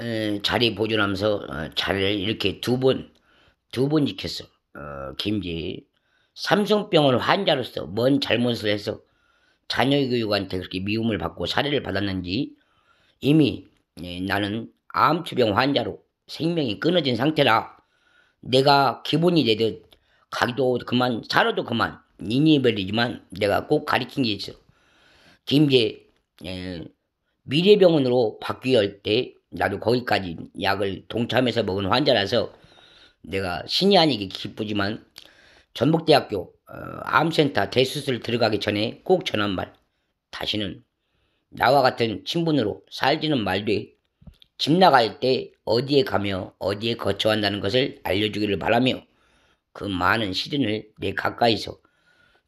에, 자리 보존하면서 어, 자리를 이렇게 두 번, 두 번 지켰어. 어, 김지. 삼성병원 환자로서 뭔 잘못을 해서 자녀 교육한테 그렇게 미움을 받고 살해를 받았는지 이미 예, 나는 암투병 환자로 생명이 끊어진 상태라 내가 기분이 되듯 가기도 그만 살아도 그만 니니벨이지만 내가 꼭 가리킨 게 있어. 김제 에, 미래병원으로 바뀌었을 때 나도 거기까지 약을 동참해서 먹은 환자라서 내가 신이 아니게 기쁘지만 전북대학교 어, 암센터 대수술 들어가기 전에 꼭 전한 말. 다시는 나와 같은 친분으로 살지는 말되 집 나갈 때 어디에 가며 어디에 거처한다는 것을 알려주기를 바라며 그 많은 시즌을 내 가까이서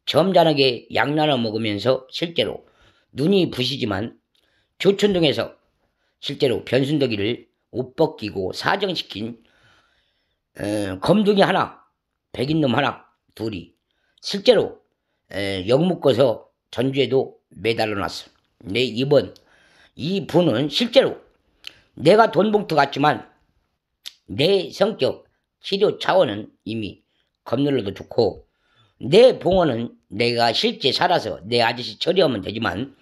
점잖하게 약 나눠 먹으면서 실제로 눈이 부시지만 조촌동에서 실제로 변순덕이를 옷 벗기고 사정시킨 에, 검둥이 하나, 백인놈 하나, 둘이 실제로 에, 역 묶어서 전주에도 매달려 놨어. 내 이번 이 분은 실제로 내가 돈봉투 같지만 내 성격 치료 차원은 이미 건널러도 좋고 내 봉헌은 내가 실제 살아서 내 아저씨 처리하면 되지만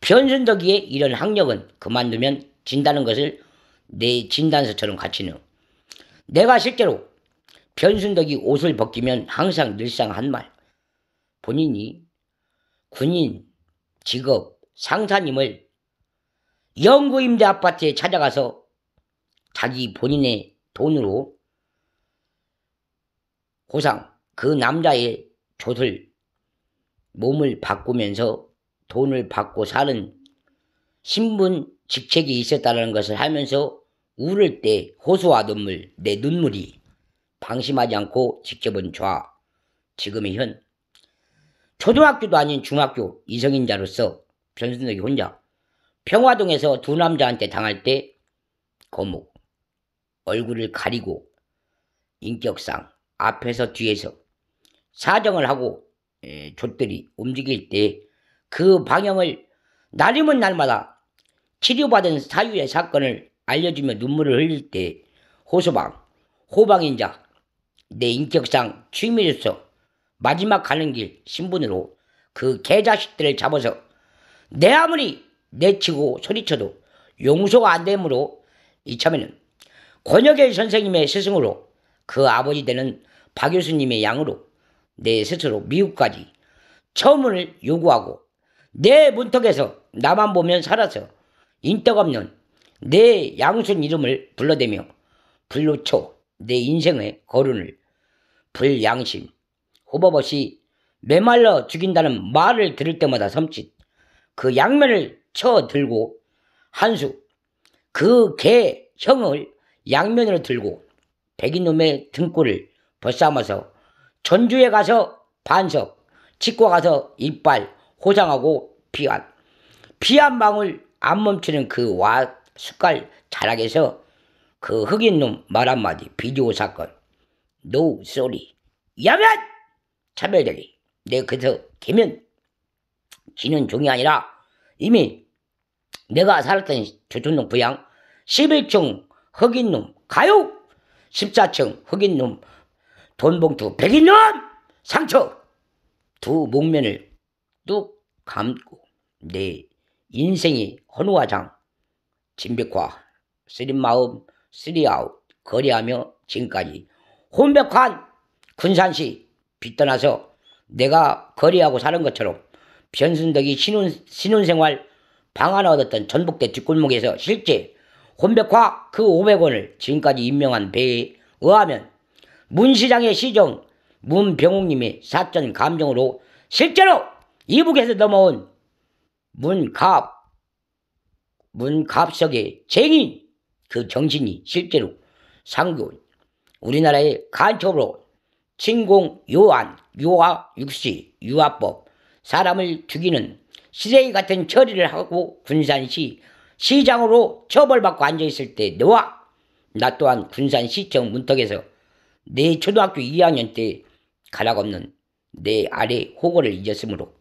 변순덕이의 이런 학력은 그만두면 진다는 것을 내 진단서처럼 갖추는 내가 실제로 변순덕이 옷을 벗기면 항상 늘상 한 말. 본인이 군인, 직업, 상사님을 영구임대 아파트에 찾아가서 자기 본인의 돈으로 고상 그 남자의 조 몸을 바꾸면서 돈을 받고 사는 신분 직책이 있었다는 것을 하면서 울을 때 호소와 눈물, 내 눈물이 방심하지 않고 지켜본 좌 지금의 현. 초등학교도 아닌 중학교 이성인자로서 변순덕이 혼자 평화동에서 두 남자한테 당할 때 거목 얼굴을 가리고 인격상 앞에서 뒤에서 사정을 하고 에, 족들이 움직일 때 그 방향을 날이면 날마다 치료받은 사유의 사건을 알려주며 눈물을 흘릴 때 호소방, 호방인자, 내 인격상 취미로서 마지막 가는 길 신분으로 그 개자식들을 잡아서 내 아무리 내치고 소리쳐도 용서가 안 되므로 이참에는 권혁일 선생님의 스승으로 그 아버지 되는 박 교수님의 양으로 내 스스로 미국까지 처음을 요구하고 내 문턱에서 나만 보면 살아서 인덕 없는 내 양순 이름을 불러대며 불로초 내 인생의 거론을 불양심. 호버벗이 메말라 죽인다는 말을 들을 때마다 섬찟 그 양면을 쳐 들고 한수. 그 개 형을 양면으로 들고 백인놈의 등골을 벗삼아서 전주에 가서 반석 치과 가서 이빨 호장하고 피한 피한 방울 안 멈추는 그 와 숟갈 자락에서 그 흑인 놈 말 한마디 비디오 사건. 노 쏘리 야면! 차별되리. 내 그래서 개면. 지는 종이 아니라 이미 내가 살았던 조촌동 부양 11층 흑인놈 가요! 14층 흑인놈 돈봉투 백인놈 상처! 두 목면을 뚝 감고 내 인생이 헌화장 진백화 쓰린 마음 쓰리아웃 거래하며 지금까지 혼백한 군산시 빚떠나서 내가 거래하고 사는 것처럼 변순덕이 신혼, 신혼생활 방 하나 얻었던 전북대 뒷골목에서 실제 혼백화 그 500원을 지금까지 임명한 배에 의하면 문시장의 시정 문병옥님의 사전 감정으로 실제로 이북에서 넘어온 문갑 문갑석의 쟁인 그 정신이 실제로 상교 우리나라의 간첩으로 침공 요한 요하 육시 유아법 사람을 죽이는 시세이 같은 처리를 하고 군산시 시장으로 처벌받고 앉아있을 때 너와 나 또한 군산시청 문턱에서 내 초등학교 2학년 때 가락 없는 내 아래 호거를 잊었으므로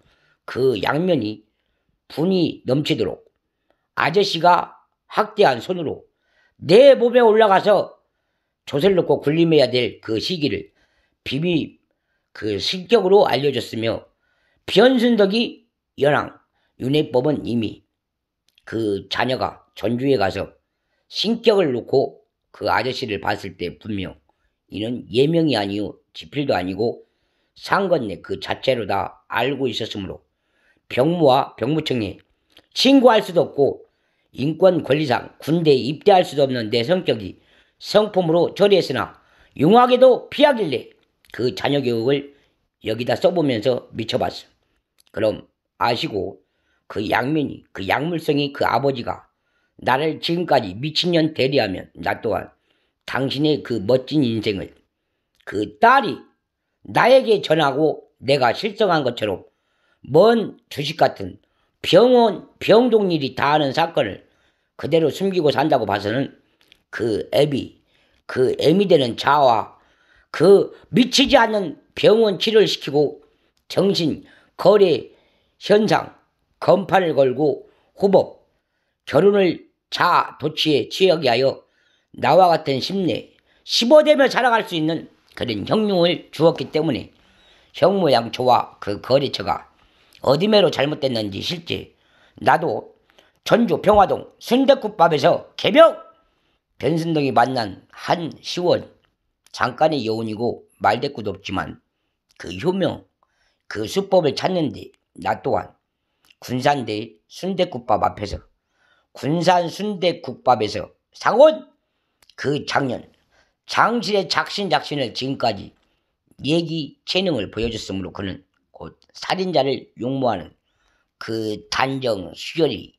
그 양면이 분이 넘치도록 아저씨가 학대한 손으로 내 몸에 올라가서 조세를 놓고 군림해야 될 그 시기를 비비 그 실격으로 알려줬으며 변순덕이 연왕 윤회법은 이미 그 자녀가 전주에 가서 신격을 놓고 그 아저씨를 봤을 때 분명 이는 예명이 아니요 지필도 아니고 상건네 그 자체로 다 알고 있었으므로 병무와 병무청에 신고할 수도 없고 인권 권리상 군대에 입대할 수도 없는 내 성격이 성품으로 처리했으나 용하게도 피하길래 그 자녀 교육을 여기다 써보면서 미쳐봤어. 그럼 아시고 그 양면이 그 약물성이 그 아버지가 나를 지금까지 미친년 대리하면 나 또한 당신의 그 멋진 인생을 그 딸이 나에게 전하고 내가 실성한 것처럼 먼 주식 같은 병원 병동일이 다하는 사건을 그대로 숨기고 산다고 봐서는 그 애비 그 애미 되는 자와 그 미치지 않는 병원 치료를 시키고 정신 거래 현상 검판을 걸고 후법 결혼을 자 도취에 취하게 하여 나와 같은 심내 15대며 살아갈 수 있는 그런 형용을 주었기 때문에 형모양초와 그 거래처가 어디매로 잘못됐는지 실제. 나도 전주 평화동 순대국밥에서 개벽 변순동이 만난 한 시원 잠깐의 여운이고 말대꾸도 없지만 그 효명 그 수법을 찾는데 나 또한 군산대 순대국밥 앞에서 군산 순대국밥에서 상원! 그 작년 장실의 작신작신을 지금까지 얘기 재능을 보여줬으므로 그는 곧 살인자를 용모하는 그 단정 수혈이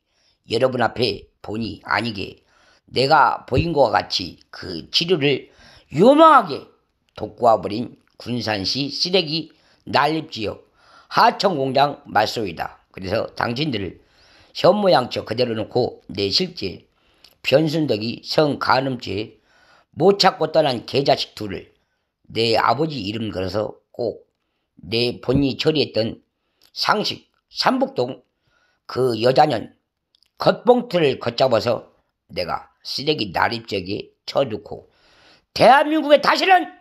여러분 앞에 보니 아니게 내가 보인 것과 같이 그 치료를 유망하게 독구와버린 군산시 쓰레기 난립지역 하천공장 말소이다. 그래서 당신들을 현모양처 그대로 놓고 내 실제 변순덕이 성간음죄 못 찾고 떠난 개자식 둘을 내 아버지 이름 걸어서 꼭 내 본인이 처리했던 상식 삼북동 그 여자년 겉봉투를 걷잡아서 내가 쓰레기 나립적에 쳐놓고 대한민국에 다시는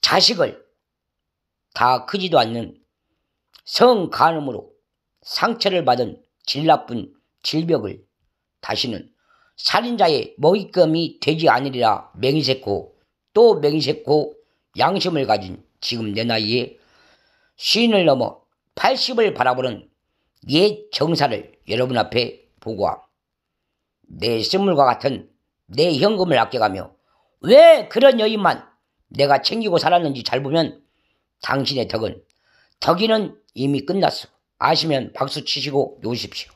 자식을 다 크지도 않는 성간음으로 상처를 받은 질 나쁜 질벽을 다시는 살인자의 먹잇감이 되지 않으리라 맹세코 또 맹세코 양심을 가진 지금 내 나이에 쉰을 넘어 80을 바라보는 옛 정사를 여러분 앞에 보고함. 내 선물과 같은 내 현금을 아껴가며 왜 그런 여인만 내가 챙기고 살았는지 잘 보면 당신의 덕은 덕이는 이미 끝났어. 아시면 박수 치시고 놓으십시오.